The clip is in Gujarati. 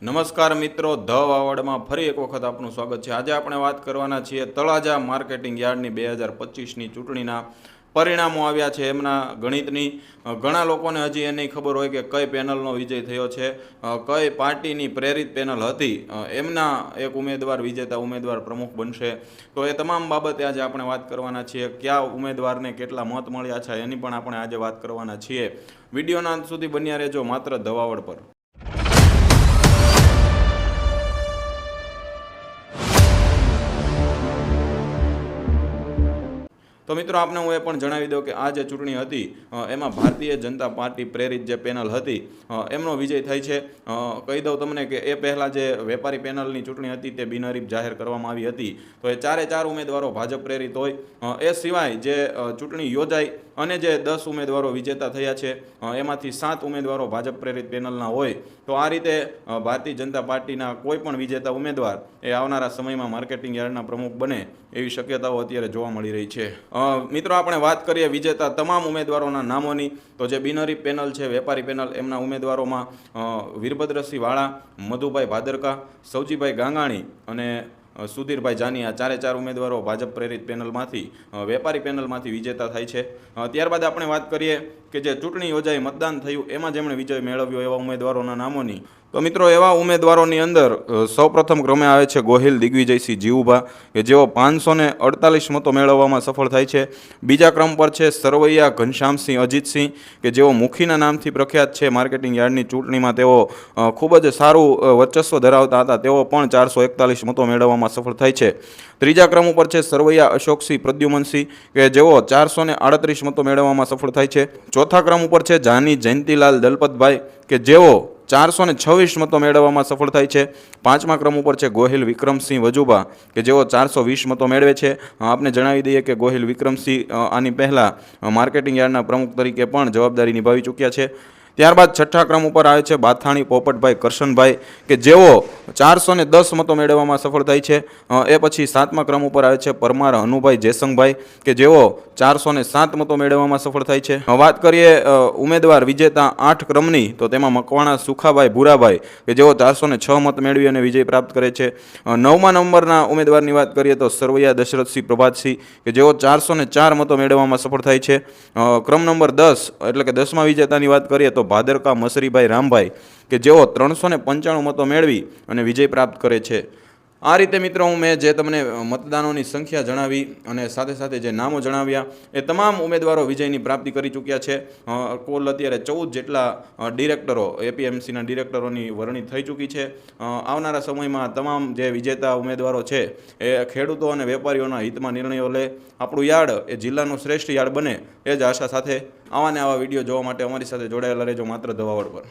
નમસ્કાર મિત્રો, ધ વાવડમાં ફરી એક વખત આપનું સ્વાગત છે. આજે આપણે વાત કરવાના છીએ તળાજા માર્કેટિંગ યાર્ડની બે હજાર પચીસની ચૂંટણીના પરિણામો આવ્યા છે. એમના ગણિતની ઘણા લોકોને હજી એ નહીં ખબર હોય કે કઈ પેનલનો વિજય થયો છે. કઈ પાર્ટીની પ્રેરિત પેનલ હતી. એમના એક ઉમેદવાર, વિજેતા ઉમેદવાર પ્રમુખ બનશે. તો એ તમામ બાબતે આજે આપણે વાત કરવાના છીએ. કયા ઉમેદવારને કેટલા મત મળ્યા છે એની પણ આપણે આજે વાત કરવાના છીએ. વિડીયોના અંત સુધી બન્યા રહેજો માત્ર ધવાવડ પર. તો મિત્રો આપને હું એ પણ જણાવી દઉં કે આ જે ચૂંટણી હતી એમાં ભારતીય જનતા પાર્ટી પ્રેરિત જે પેનલ હતી એમનો વિજય થઈ છે. કહી દઉં તમને કે એ પહેલાં જે વેપારી પેનલની ચૂંટણી હતી તે બિનહરીફ જાહેર કરવામાં આવી હતી. તો એ ચારે ચાર ઉમેદવારો ભાજપ પ્રેરિત હોય. એ સિવાય જે ચૂંટણી યોજાઈ અને જે દસ ઉમેદવારો વિજેતા થયા છે એમાંથી સાત ઉમેદવારો ભાજપ પ્રેરિત પેનલના હોય. તો આ રીતે ભારતીય જનતા પાર્ટીના કોઈ પણ વિજેતા ઉમેદવાર એ આવનારા સમયમાં માર્કેટિંગ યાર્ડના પ્રમુખ બને એવી શક્યતાઓ અત્યારે જોવા મળી રહી છે. મિત્રો, આપણે વાત કરીએ વિજેતા તમામ ઉમેદવારોના નામોની. તો જે બિનરી પેનલ છે, વેપારી પેનલ, એમના ઉમેદવારોમાં વીરભદ્રસિંહ વાળા, મધુભાઈ ભાદરકા સૌજીભાઈ ગાંગાણી અને સુધીરભાઈ જાની આ ચારે ચાર ઉમેદવારો ભાજપ પ્રેરિત પેનલમાંથી વેપારી પેનલમાંથી વિજેતા થાય છે. ત્યારબાદ આપણે વાત કરીએ કે જે ચૂંટણી યોજાઈ મતદાન થયું, એમાં જેમણે વિજય મેળવ્યો એવા ઉમેદવારોના નામોની. તો મિત્રો, એવા ઉમેદવારોની અંદર સૌપ્રથમ ક્રમે આવે છે ગોહિલ દિગ્વિજયસિંહ જીવુભા કે જેઓ પાંચસો ને અડતાલીસ મતો મેળવવામાં સફળ થાય છે. બીજા ક્રમ પર છે સરવૈયા ઘનશ્યામસિંહ અજીતસિંહ, કે જેઓ મુખીના નામથી પ્રખ્યાત છે માર્કેટિંગ યાર્ડની ચૂંટણીમાં તેઓ ખૂબ જ સારું વર્ચસ્વ ધરાવતા હતા. તેઓ પણ ચારસો એકતાલીસ મતો મેળવવામાં સફળ થાય છે. ત્રીજા ક્રમ ઉપર છે સરવૈયા અશોકસિંહ પ્રદ્યુમનસિંહ કે જેઓ ચારસો ને આડત્રીસ મતો મેળવવામાં સફળ થાય છે. ચોથા ક્રમ ઉપર છે જાની જયંતિલાલ દલપતભાઈ કે જેઓ ચારસો ને છવ્વીસ મતો મેળવવામાં સફળ થાય છે. પાંચમા ક્રમ ઉપર છે ગોહિલ વિક્રમસિંહ વજુબા કે જેઓ ચારસો વીસ મતો મેળવે છે. આપને જણાવી દઈએ કે ગોહિલ વિક્રમસિંહ આની પહેલાં માર્કેટિંગ યાર્ડના પ્રમુખ તરીકે પણ જવાબદારી નિભાવી ચૂક્યા છે. ત્યારબાદ છઠ્ઠા ક્રમ ઉપર આવે છે બાથાણી, પોપટભાઈ, કરશનભાઈ, કે જેઓ ચારસો ને દસ મતો મેળવવામાં સફળ થાય છે. એ પછી સાતમા ક્રમ ઉપર આવે છે પરમાર, હનુભાઈ, જેસંગભાઈ, કે જેઓ ચારસો ને સાત મતો મેળવવામાં સફળ થાય છે. વાત કરીએ ઉમેદવાર વિજેતા આઠ ક્રમની, તો તેમાં મકવાણા, સુખાભાઈ, ભૂરાભાઈ, કે જેઓ ચારસો ને છ મત મેળવી અને વિજય પ્રાપ્ત કરે છે. નવમા નંબરના ઉમેદવારની વાત કરીએ તો સરવૈયા દશરથસિંહ પ્રભાતસિંહ, કે જેઓ ચારસો ને ચાર મતો મેળવવામાં સફળ થાય છે. ક્રમ નંબર દસ, એટલે કે દસમા વિજેતાની વાત કરીએ તો ભાદરકા મસરીભાઈ રામભાઈ કે જેઓ ત્રણસો ને પંચાણું મતો મેળવી અને વિજય પ્રાપ્ત કરે છે. આ રીતે મિત્રો હું મેં જે તમને મતદાનોની સંખ્યા જણાવી અને સાથે સાથે જે નામો જણાવ્યા, એ તમામ ઉમેદવારો વિજયની પ્રાપ્તિ કરી ચૂક્યા છે. કુલ અત્યારે ચૌદ જેટલા ડિરેક્ટરો, એપીએમસીના ડિરેક્ટરોની વરણી થઈ ચૂકી છે. આવનારા સમયમાં તમામ જે વિજેતા ઉમેદવારો છે, એ ખેડૂતો અને વેપારીઓના હિતમાં નિર્ણયો લે. આપણું યાર્ડ, એ જિલ્લાનું શ્રેષ્ઠ યાર્ડ બને, એ જ આશા સાથે આવા ને આવા વીડિયો જોવા માટે અમારી સાથે જોડાયેલા રહેજો માત્ર ધવાવડ પર.